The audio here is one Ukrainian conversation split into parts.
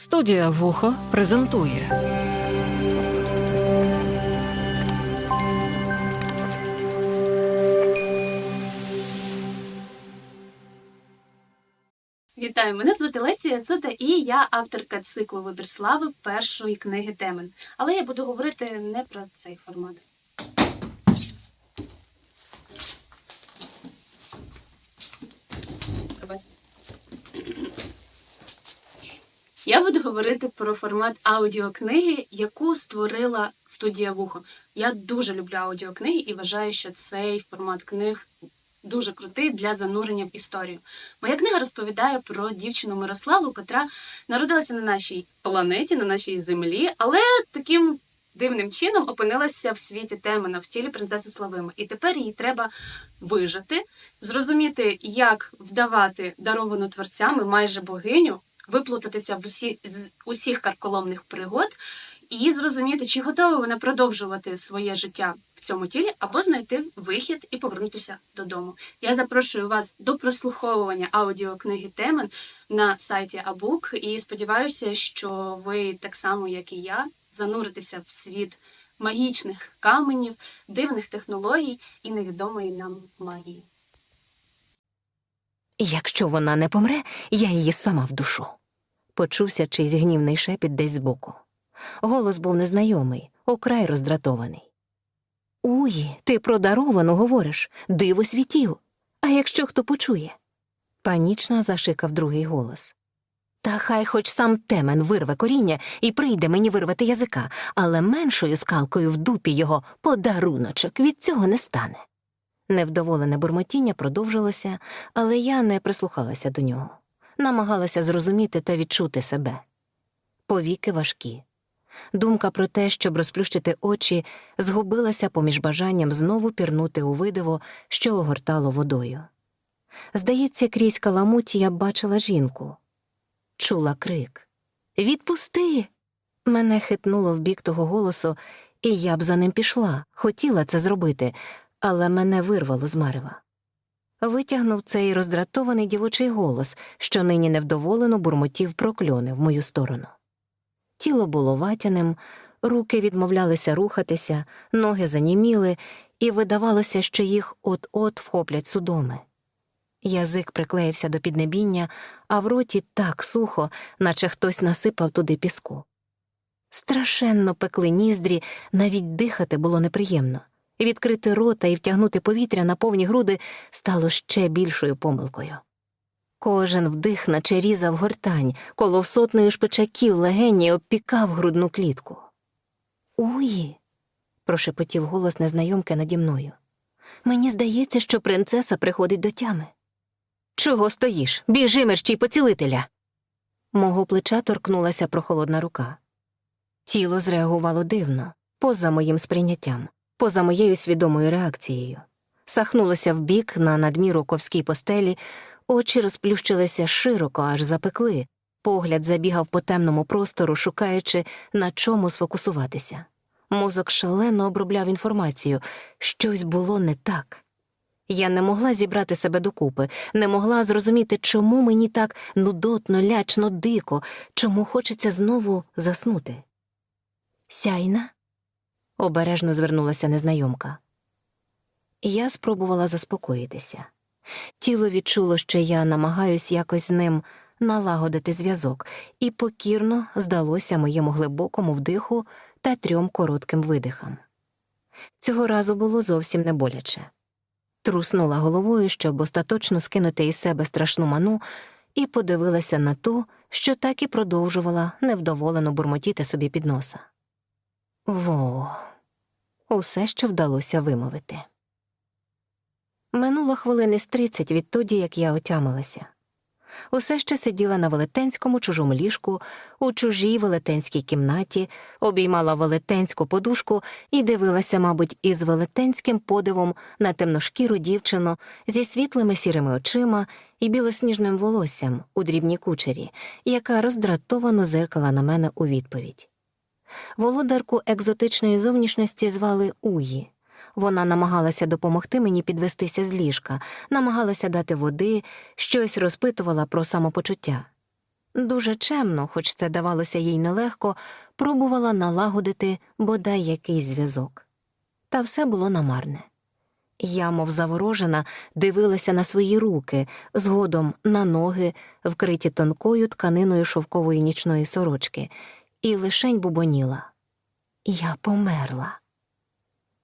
Студія Вухо презентує Вітаю, мене звати Леся Яцута, і я авторка циклу Вибір слави першої книги Темен. Але я буду говорити не про цей формат. Я буду говорити про формат аудіокниги, яку створила студія Вухо. Я дуже люблю аудіокниги і вважаю, що цей формат книг дуже крутий для занурення в історію. Моя книга розповідає про дівчину Мирославу, котра народилася на нашій планеті, на нашій землі, але таким дивним чином опинилася в світі Темена, в тілі принцеси Славими. І тепер їй треба вижити, зрозуміти, як вдавати даровану творцями майже богиню, виплутатися в усі, з усіх карколомних пригод. І зрозуміти, чи готова вона продовжувати своє життя в цьому тілі, або знайти вихід і повернутися додому. Я запрошую вас до прослуховування аудіокниги Темен на сайті Абук і сподіваюся, що ви так само, як і я, зануритеся в світ магічних каменів, дивних технологій і невідомої нам магії. Якщо вона не помре, я її сама вдушу. Почувся чийсь гнівний шепіт десь збоку. Голос був незнайомий, украй роздратований. Уї, ти про даровану говориш, диво світів. А якщо хто почує? Панічно зашикав другий голос. Та хай хоч сам темен вирве коріння і прийде мені вирвати язика, але меншою скалкою в дупі його подаруночок від цього не стане. Невдоволене бурмотіння продовжилося, але я не прислухалася до нього, намагалася зрозуміти та відчути себе. Повіки важкі. Думка про те, щоб розплющити очі, згубилася поміж бажанням знову пірнути у видиво, що огортало водою. Здається, крізь каламуті я бачила жінку. Чула крик Відпусти. Мене хитнуло в бік того голосу, і я б за ним пішла, хотіла це зробити, але мене вирвало з марева. Витягнув цей роздратований дівочий голос, що нині невдоволено бурмотів прокльони в мою сторону. Тіло було ватяним, руки відмовлялися рухатися, ноги заніміли, і видавалося, що їх от-от вхоплять судоми. Язик приклеївся до піднебіння, а в роті так сухо, наче хтось насипав туди піску. Страшенно пекли ніздрі, навіть дихати було неприємно. Відкрити рота і втягнути повітря на повні груди стало ще більшою помилкою. Кожен вдих, наче різав гортань, коло сотнею шпичаків легені обпікав грудну клітку. Уї. прошепотів голос незнайомки наді мною. Мені здається, що принцеса приходить до тями. Чого стоїш? Біжи мерщій поцілителя. Мого плеча торкнулася прохолодна рука. Тіло зреагувало дивно, поза моїм сприйняттям, поза моєю свідомою реакцією. Сахнулося вбік на надміру ковській постелі, очі розплющилися широко, аж запекли, погляд забігав по темному простору, шукаючи, на чому сфокусуватися. Мозок шалено обробляв інформацію, щось було не так. Я не могла зібрати себе докупи, не могла зрозуміти, чому мені так нудотно, лячно, дико, чому хочеться знову заснути. Сяйна? Обережно звернулася незнайомка. Я спробувала заспокоїтися. Тіло відчуло, що я намагаюсь якось з ним налагодити зв'язок, і покірно здалося моєму глибокому вдиху та трьом коротким видихам. Цього разу було зовсім не боляче. Труснула головою, щоб остаточно скинути із себе страшну ману, і подивилася на ту, що так і продовжувала невдоволено бурмотіти собі під носа. Во, усе, що вдалося вимовити. Минуло хвилини з тридцять відтоді, як я отямилася. Усе ще сиділа на велетенському чужому ліжку, у чужій велетенській кімнаті, обіймала велетенську подушку і дивилася, мабуть, із велетенським подивом на темношкіру дівчину зі світлими сірими очима і білосніжним волоссям у дрібній кучері, яка роздратовано зиркала на мене у відповідь. Володарку екзотичної зовнішності звали Уї. Вона намагалася допомогти мені підвестися з ліжка, намагалася дати води, щось розпитувала про самопочуття. дуже чемно, хоч це давалося їй нелегко, пробувала налагодити бодай якийсь зв'язок. Та все було намарне. Я, мов заворожена, дивилася на свої руки, згодом на ноги, вкриті тонкою тканиною шовкової нічної сорочки, і лишень бубоніла. Я померла.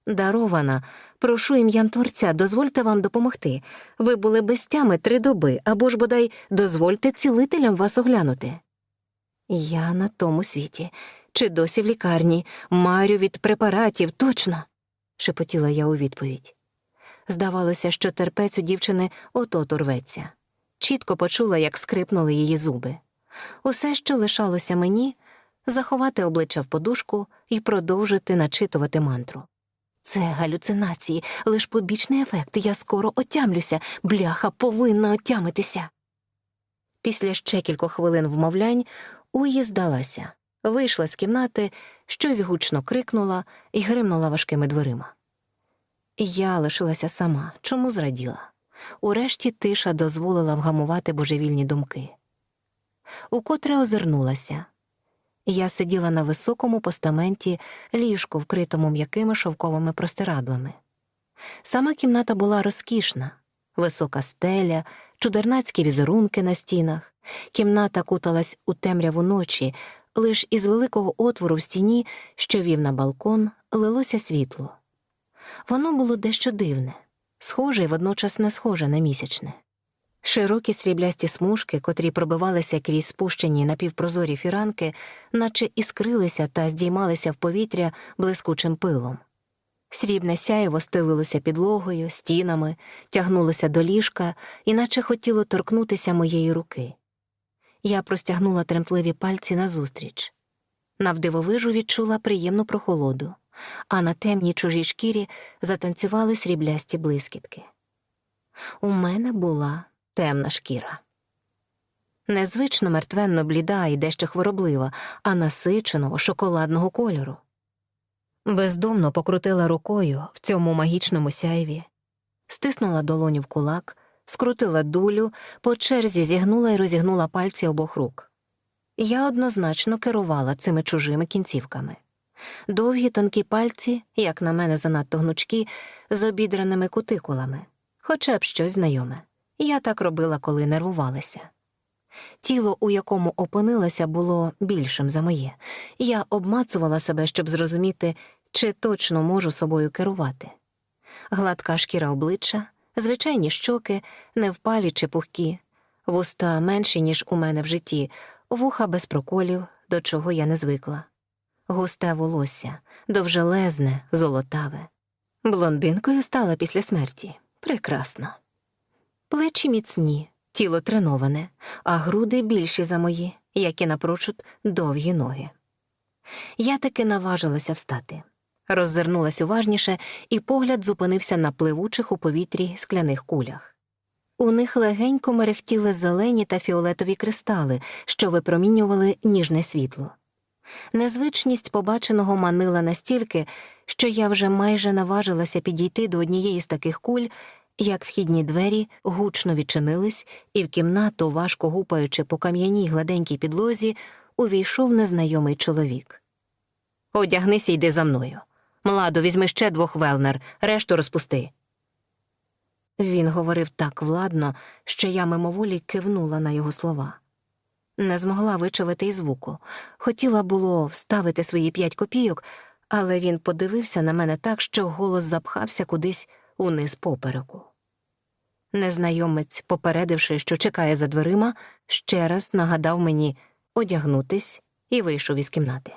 Дарована, прошу ім'ям Творця, дозвольте вам допомогти. Ви були без тями три доби, або ж бодай дозвольте цілителям вас оглянути. Я на тому світі, чи досі в лікарні, марю від препаратів, точно, шепотіла я у відповідь. Здавалося, що терпець у дівчини от-от урветься. Чітко почула, як скрипнули її зуби. Усе, що лишалося мені, заховати обличчя в подушку і продовжити начитувати мантру. Це галюцинації, лиш побічний ефект. Я скоро отямлюся, бляха повинна отямитися. Після ще кількох хвилин вмовлянь Уї здалася, вийшла з кімнати, щось гучно крикнула і гримнула важкими дверима. Я лишилася сама, чому зраділа. Урешті тиша дозволила вгамувати божевільні думки. Укотре озирнулася. Я сиділа на високому постаменті ліжку, вкритому м'якими шовковими простирадлами. Сама кімната була розкішна, висока стеля, чудернацькі візерунки на стінах. Кімната куталась у темряву ночі, лиш із великого отвору в стіні, що вів на балкон, лилося світло. Воно було дещо дивне, схоже і водночас не схоже на місячне. Широкі сріблясті смужки, котрі пробивалися крізь спущені напівпрозорі фіранки, наче іскрилися та здіймалися в повітря блискучим пилом. Срібне сяєво стелилося підлогою, стінами, тягнулося до ліжка, і наче хотіло торкнутися моєї руки. Я простягнула тремтливі пальці назустріч. Навдивовижу відчула приємну прохолоду, а на темній чужій шкірі затанцювали сріблясті блискітки. У мене була темна шкіра. Незвично мертвенно бліда і дещо хвороблива, а насиченого шоколадного кольору. Бездомно покрутила рукою в цьому магічному сяйві, стиснула долоню в кулак, скрутила дулю, по черзі зігнула і розігнула пальці обох рук. Я однозначно керувала цими чужими кінцівками. Довгі тонкі пальці, як на мене занадто гнучкі, з обідраними кутикулами, хоча б щось знайоме. Я так робила, коли нервувалася. Тіло, у якому опинилася, було більшим за моє. Я обмацувала себе, щоб зрозуміти, чи точно можу собою керувати. Гладка шкіра обличчя, звичайні щоки, невпалі чи пухкі, вуста менші, ніж у мене в житті, вуха без проколів, до чого я не звикла. Густе волосся, довжелезне, золотаве. Блондинкою стала після смерті. Прекрасно. Плечі міцні, тіло треноване, а груди більші за мої, як і напрочуд довгі ноги. Я таки наважилася встати. Роззирнулась уважніше, і погляд зупинився на пливучих у повітрі скляних кулях. У них легенько мерехтіли зелені та фіолетові кристали, що випромінювали ніжне світло. Незвичність побаченого манила настільки, що я вже майже наважилася підійти до однієї з таких куль, як вхідні двері гучно відчинились, і в кімнату, важко гупаючи по кам'яній гладенькій підлозі, увійшов незнайомий чоловік. Одягнися, йди за мною. Младо, візьми ще двох велнер, решту розпусти. Він говорив так владно, що я мимоволі кивнула на його слова. Не змогла вичавити й звуку. Хотіла було вставити свої п'ять копійок, але він подивився на мене так, що голос запхався кудись униз попереку. Незнайомець, попередивши, що чекає за дверима, ще раз нагадав мені одягнутись і вийшов із кімнати.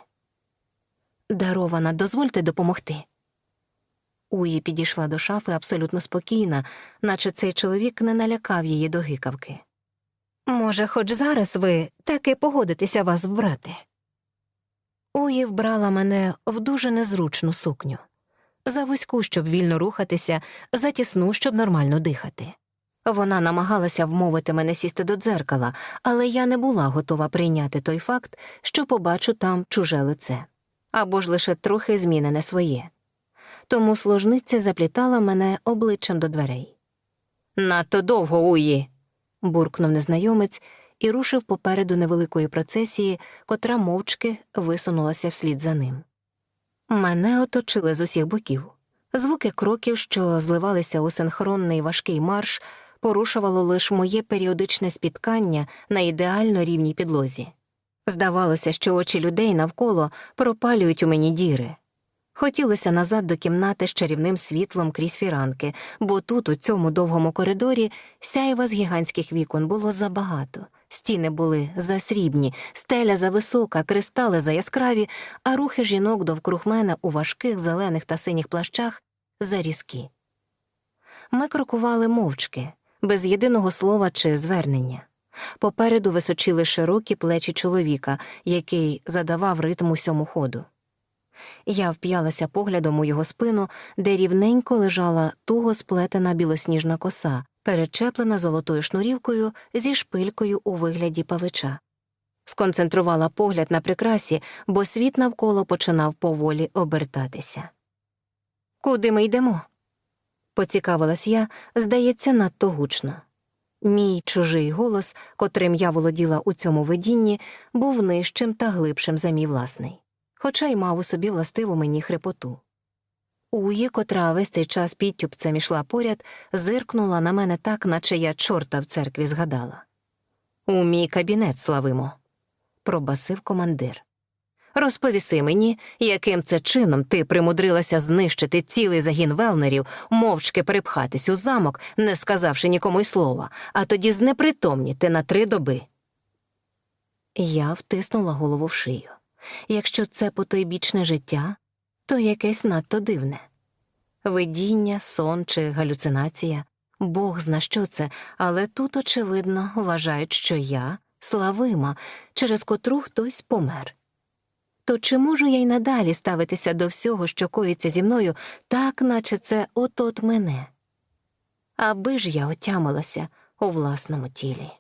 Дарована, дозвольте допомогти. Уї підійшла до шафи абсолютно спокійна, наче цей чоловік не налякав її до гикавки. Може, хоч зараз ви таки погодитеся вас вбрати. Уї вбрала мене в дуже незручну сукню. За вузьку, щоб вільно рухатися, за тісну, щоб нормально дихати. Вона намагалася вмовити мене сісти до дзеркала, але я не була готова прийняти той факт, що побачу там чуже лице або ж лише трохи змінене своє. Тому служниця заплітала мене обличчям до дверей. Надто довго, Уї. буркнув незнайомець і рушив попереду невеликої процесії, котра мовчки висунулася вслід за ним. Мене оточили з усіх боків. Звуки кроків, що зливалися у синхронний важкий марш, порушувало лише моє періодичне спіткання на ідеально рівній підлозі. Здавалося, що очі людей навколо пропалюють у мені діри. Хотілося назад до кімнати з чарівним світлом крізь фіранки, бо тут, у цьому довгому коридорі, сяєва з гігантських вікон було забагато. Стіни були засрібні, стеля зависока, кристали заяскраві, а рухи жінок довкруг мене у важких зелених та синіх плащах зарізкі. Ми крокували мовчки, без єдиного слова чи звернення. Попереду височили широкі плечі чоловіка, який задавав ритм усьому ходу. Я вп'ялася поглядом у його спину, де рівненько лежала туго сплетена білосніжна коса, перечеплена золотою шнурівкою зі шпилькою у вигляді павича. Сконцентрувала погляд на прикрасі, бо світ навколо починав поволі обертатися. Куди ми йдемо? поцікавилась я, здається, надто гучно. Мій чужий голос, котрим я володіла у цьому видінні, був нижчим та глибшим за мій власний, хоча й мав у собі властиву мені хрипоту. Уї, котра весь цей час підтюпцем ішла поряд, зиркнула на мене так, наче я чорта в церкві згадала. У мій кабінет славимо, пробасив командир. Розповіси мені, яким це чином ти примудрилася знищити цілий загін велнерів, мовчки перепхатись у замок, не сказавши нікому й слова, а тоді знепритомніти на три доби. Я втиснула голову в шию. Якщо це потойбічне життя, то якесь надто дивне. Видіння, сон чи галюцинація. Бог зна, що це, але тут, очевидно, вважають, що я славима, через котру хтось помер. То чи можу я й надалі ставитися до всього, що коїться зі мною, так, наче це от-от мене? Аби ж я отямилася у власному тілі.